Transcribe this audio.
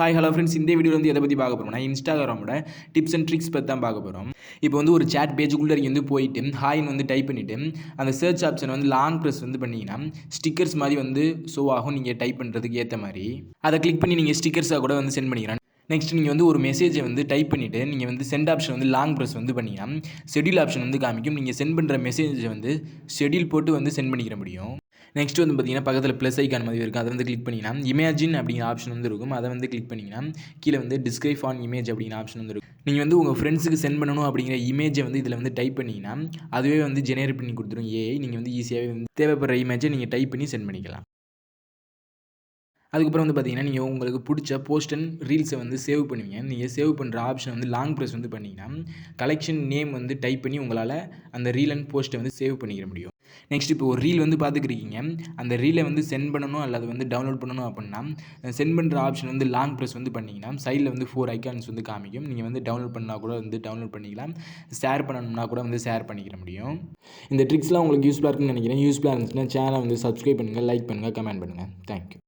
Hi hello friends இந்த video வந்து எதை பற்றி பார்க்க போகிறோம்னா இன்ஸ்டாகிராமோட டிப்ஸ் அண்ட் ட்ரிக்ஸ் பற்றி தான் பார்க்க போகிறோம் இப்போ வந்து ஒரு சேட் பேஜுக்குள்ளே நீங்கள் வந்து போயிட்டு ஹாய்னு வந்து டைப் பண்ணிவிட்டு அந்த சர்ச் ஆப்ஷன் வந்து லாங் ப்ரெஸ் வந்து பண்ணிங்கன்னா ஸ்டிக்கர்ஸ் மாதிரி வந்து ஷோ ஆகும். நீங்கள் டைப் பண்ணுறதுக்கு ஏற்ற மாதிரி. அதை கிளிக் பண்ணி நீங்கள் ஸ்டிக்கர்ஸாக கூட வந்து சென்ட் பண்ணிக்கிறேன் நெக்ஸ்ட் நீங்கள் வந்து ஒரு மெசேஜை வந்து டைப் பண்ணிவிட்டு நீங்கள் வந்து சென்ட் ஆப்ஷன் வந்து லாங் ப்ரெஸ் வந்து பண்ணிங்கன்னா ஷெடியூல் ஆப்ஷன் வந்து காமிக்கும். நீங்கள் சென்ட் பண்ணுற மெசேஜை வந்து ஷெடியூல் போட்டு வந்து சென்ட் பண்ணிக்கிற முடியும். நெக்ஸ்ட் வந்து பார்த்தீங்கன்னா பக்கத்தில் ப்ளஸ் ஐக்கான் மாதிரி இருக்கும். அதை வந்து கிளிக் பண்ணிங்கன்னா இமேஜின் அப்படிங்கிற ஆப்ஷன் வந்து இருக்கும். அதை வந்து கிளிக் பண்ணிங்கன்னா கீழே வந்து டிஸ்கிரைப் ஆன் இமேஜ் அப்படிங்கிற ஆப்ஷன் வந்து இருக்கும். நீங்கள் வந்து உங்கள் ஃப்ரெண்ட்ஸுக்கு சென்ட் பண்ணணும் அப்படிங்கிற இமேஜை வந்து இதில் வந்து டைப் பண்ணிங்கன்னா அதுவே வந்து ஜெனரேட் பண்ணி கொடுத்துரும் ஏஐ நீங்கள் வந்து ஈஸியாகவே வந்து தேவைப்படுற இமேஜை நீங்கள் டைப் பண்ணி சென்ட் பண்ணிக்கலாம். அதுக்கப்புறம் வந்து பார்த்தீங்கன்னா நீங்கள் உங்களுக்கு பிடிச்ச போஸ்ட் அண்ட் ரீல்ஸை வந்து சேவ் பண்ணுவீங்க. நீங்கள் சேவ் பண்ணுற ஆப்ஷன் வந்து லாங் ப்ரெஸ் வந்து பண்ணிங்கன்னா கலெக்ஷன் நேம் வந்து டைப் பண்ணி உங்களால் அந்த ரீல் அண்ட் போஸ்ட்டை வந்து சேவ் பண்ணிக்கிற முடியும். நெக்ஸ்ட் இப்போ ஒரு ரீல் வந்து பார்த்துக்கிருக்கீங்க அந்த ரீலை வந்து சென்ட் பண்ணணும் அல்லது வந்து டவுன்லோட் பண்ணணும் அப்படின்னா சென்ட் பண்ணுற ஆப்ஷன் வந்து லாங் ப்ரெஸ் வந்து பண்ணிங்கன்னா சைடில் வந்து ஃபோர் ஐக்கான்ஸ் வந்து காமிக்கும். நீங்கள் வந்து டவுன்லோட் பண்ணால் கூட வந்து டவுன்லோட் பண்ணிக்கலாம். ஷேர் பண்ணணும்னா கூட வந்து ஷேர் பண்ணிக்கிற முடியும். இந்த ட்ரிக்ஸ்லாம் உங்களுக்கு யூஸ்ஃபுல்லாக இருக்குன்னு நினைக்கிறேன். யூஸ்ஃபுல்லாக இருந்துச்சுன்னா சேனலை வந்து சப்ஸ்கிரைப் பண்ணுங்கள் லைக் பண்ணுங்கள் கமெண்ட் பண்ணுங்கள் தேங்க்யூ